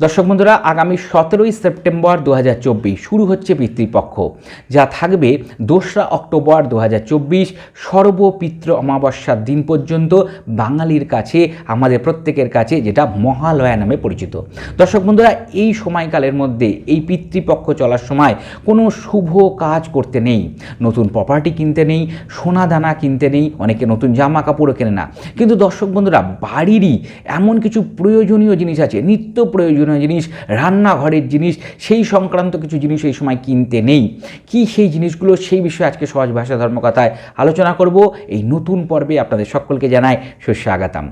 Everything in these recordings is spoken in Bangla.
দর্শক বন্ধুরা, আগামী সতেরোই সেপ্টেম্বর দু হাজার চব্বিশ শুরু হচ্ছে পিতৃপক্ষ, যা থাকবে দোসরা অক্টোবর দু সর্বপিতৃ অমাবস্যার দিন পর্যন্ত বাঙালির কাছে, আমাদের প্রত্যেকের কাছে, যেটা মহালয়া নামে পরিচিত। দর্শক বন্ধুরা, এই সময়কালের মধ্যে এই পিতৃপক্ষ চলার সময় কোনো শুভ কাজ করতে নেই। নতুন প্রপার্টি কিনতে নেই, সোনা দানা কিনতে নেই, অনেকে নতুন জামা কাপড়ও কেনে না। কিন্তু দর্শক বন্ধুরা, বাড়িরই এমন কিছু প্রয়োজনীয় জিনিস আছে, নিত্য প্রয়োজনীয় জিনিস, রান্নাঘরের জিনিস, সেই সংক্রান্ত কিছু জিনিস এই সময় কিনতে নেই। কি সেই জিনিসগুলো, সেই বিষয়ে আজকে সহজ ভাষা ধর্মকথায় আলোচনা করব। এই নতুন পর্বে আপনাদের সকলকে জানাই শস্য আগাতাম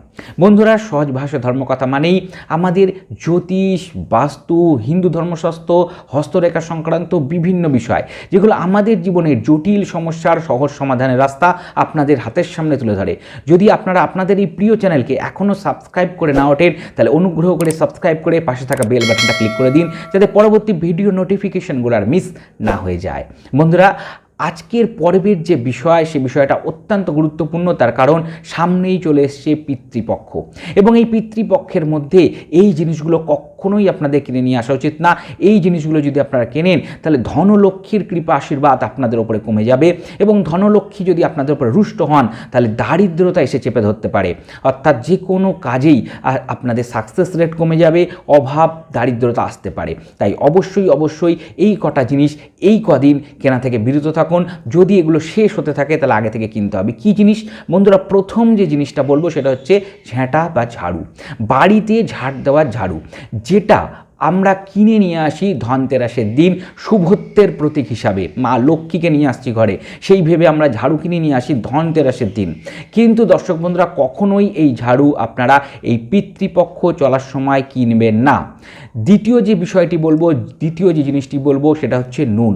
বন্ধুরা, সহজ ভাষা ধর্মকথা মানেই আমাদের জ্যোতিষ, বাস্তু, হিন্দু ধর্মশাস্ত্র, হস্তরেখা সংক্রান্ত বিভিন্ন বিষয়, যেগুলো আমাদের জীবনের জটিল সমস্যার সহজ সমাধানের রাস্তা আপনাদের হাতের সামনে তুলে ধরে। যদি আপনারা আপনাদের এই প্রিয় চ্যানেলকে এখনও সাবস্ক্রাইব করে না ওঠেন, তাহলে অনুগ্রহ করে সাবস্ক্রাইব করে পাশে থাকা বেল বাটনটা ক্লিক করে দিন, যাতে পরবর্তী ভিডিও নোটিফিকেশনগুলো আর মিস না হয়ে যায়। বন্ধুরা, আজকের পর্বের যে বিষয়, সে বিষয়টা অত্যন্ত গুরুত্বপূর্ণ, তার কারণ সামনেই চলে এসছে পিতৃপক্ষ। এবং এই পিতৃপক্ষের মধ্যে এই জিনিসগুলো কখনোই আপনাদের কিনে নিয়ে আসা উচিত না। এই জিনিসগুলো যদি আপনারা কেনেন, তাহলে ধনলক্ষ্মীর কৃপা আশীর্বাদ আপনাদের ওপরে কমে যাবে এবং ধনলক্ষ্মী যদি আপনাদের উপরে রুষ্ট হন, তাহলে দারিদ্রতা এসে চেপে ধরতে পারে। অর্থাৎ যে কোনো কাজেই আপনাদের সাকসেস রেট কমে যাবে, অভাব, দারিদ্রতা আসতে পারে। তাই অবশ্যই অবশ্যই এই কটা জিনিস এই কদিন কেনা থেকে বিরত থাকুন। যদি এগুলো শেষ হতে থাকে, তাহলে আগে থেকে কিনতে হবে। কি জিনিস? বন্ধুরা, প্রথম যে জিনিসটা বলব, সেটা হচ্ছে ঝ্যাঁটা বা ঝাড়ু। বাড়িতে ঝাড় দেওয়ার ঝাড়ু। যেটা আমরা কিনে নিয়ে আসি ধনতেরাসের দিন শুভত্বের প্রতীক হিসাবে। মা লক্ষ্মীকে নিয়ে আসছি ঘরে। সেই ভেবে আমরা ঝাড়ু কিনে নিয়ে আসি ধনতেরাসের দিন। কিন্তু দর্শক বন্ধুরা, কখনোই এই ঝাড়ু আপনারা এই পিতৃপক্ষ চলার সময় কিনবেন না। দ্বিতীয় যে বিষয়টি বলব, দ্বিতীয় যে জিনিসটি বলব, সেটা হচ্ছে নুন।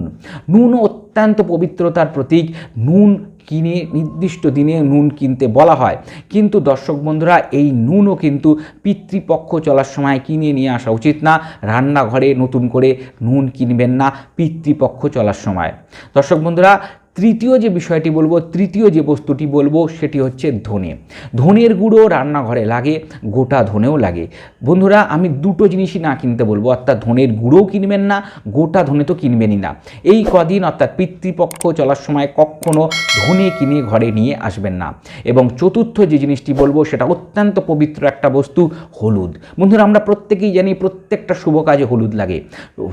নুন অত্যন্ত পবিত্রতার প্রতীক। নুন কিনে নির্দিষ্ট দিনে নুন কিনতে বলা হয়। কিন্তু দর্শক বন্ধুরা, এই নুনও কিন্তু পিতৃপক্ষ চলার সময় কিনে নিয়ে আসা উচিত না। রান্নাঘরে নতুন করে নুন কিনবেন না, পিতৃপক্ষ চলার সময়। দর্শক বন্ধুরা তৃতীয় যে বিষয়টি বলব, তৃতীয় যে বস্তুটি বলব, সেটি হচ্ছে ধনে। ধনের গুঁড়ো রান্নাঘরে লাগে, গোটা ধনেও লাগে। বন্ধুরা, আমি দুটো জিনিসই না কিনতে বলব, অর্থাৎ ধনের গুঁড়োও কিনবেন না, গোটা ধনে তো কিনবেনই না। এই কদিন অর্থাৎ পিতৃপক্ষ চলার সময় কখনো ধনে কিনে ঘরে নিয়ে আসবেন না। এবং চতুর্থ যে জিনিসটি বলব, সেটা অত্যন্ত পবিত্র একটা বস্তু, হলুদ। বন্ধুরা, আমরা প্রত্যেকেই জানি প্রত্যেকটা শুভ কাজে হলুদ লাগে।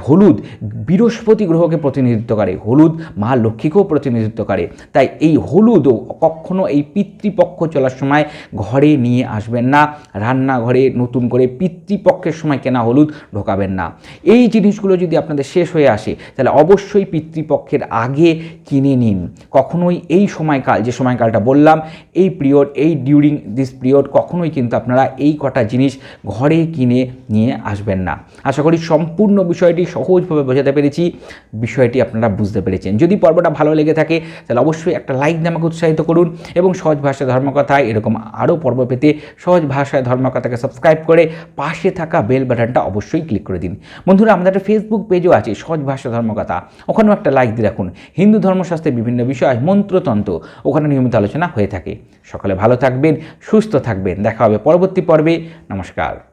হলুদ বৃহস্পতি গ্রহকে প্রতিনিধিত্ব করে। হলুদ মা লক্ষ্মীকেও প্রতিনিধিত্ব করে তাই এই হলুদও কখনো এই পিতৃপক্ষ চলার সময় ঘরে নিয়ে আসবেন না। রান্নাঘরে নতুন করে পিতৃপক্ষের সময় কেনা হলুদ ঢোকাবেন না। এই জিনিসগুলো যদি আপনাদের শেষ হয়ে আসে, তাহলে অবশ্যই পিতৃপক্ষের আগে কিনে নিন। কখনোই এই সময়কাল, যে সময়কালটা বললাম, এই পিরিয়ড, এই ডিউরিং দিস পিরিয়ড কখনোই কিন্তু আপনারা এই কটা জিনিস ঘরে কিনে নিয়ে আসবেন না। আশা করি সম্পূর্ণ বিষয়টি সহজভাবে বোঝাতে পেরেছি। বিষয়টি আপনারা বুঝতে পেরেছেন। যদি পর্বটা ভালো লেগে থাকে, তাহলে অবশ্যই একটা লাইক দিয়ে আমাকে উৎসাহিত করুন এবং সহজ ভাষায় ধর্মকথায় এরকম আরও পর্ব পেতে সহজ ভাষায় ধর্মকথাকে সাবস্ক্রাইব করে পাশে থাকা বেল বাটনটা অবশ্যই ক্লিক করে দিন। বন্ধুরা, আমাদের একটা ফেসবুক পেজও আছে, সহজ ভাষা ধর্মকথা। ওখানেও একটা লাইক দিয়ে রাখুন। হিন্দু ধর্মশাস্ত্রের বিভিন্ন বিষয়, মন্ত্রতন্ত্র, ওখানে নিয়মিত আলোচনা হয়ে থাকে। সকালে ভালো থাকবেন, সুস্থ থাকবেন। দেখা হবে পরবর্তী পর্বে। নমস্কার।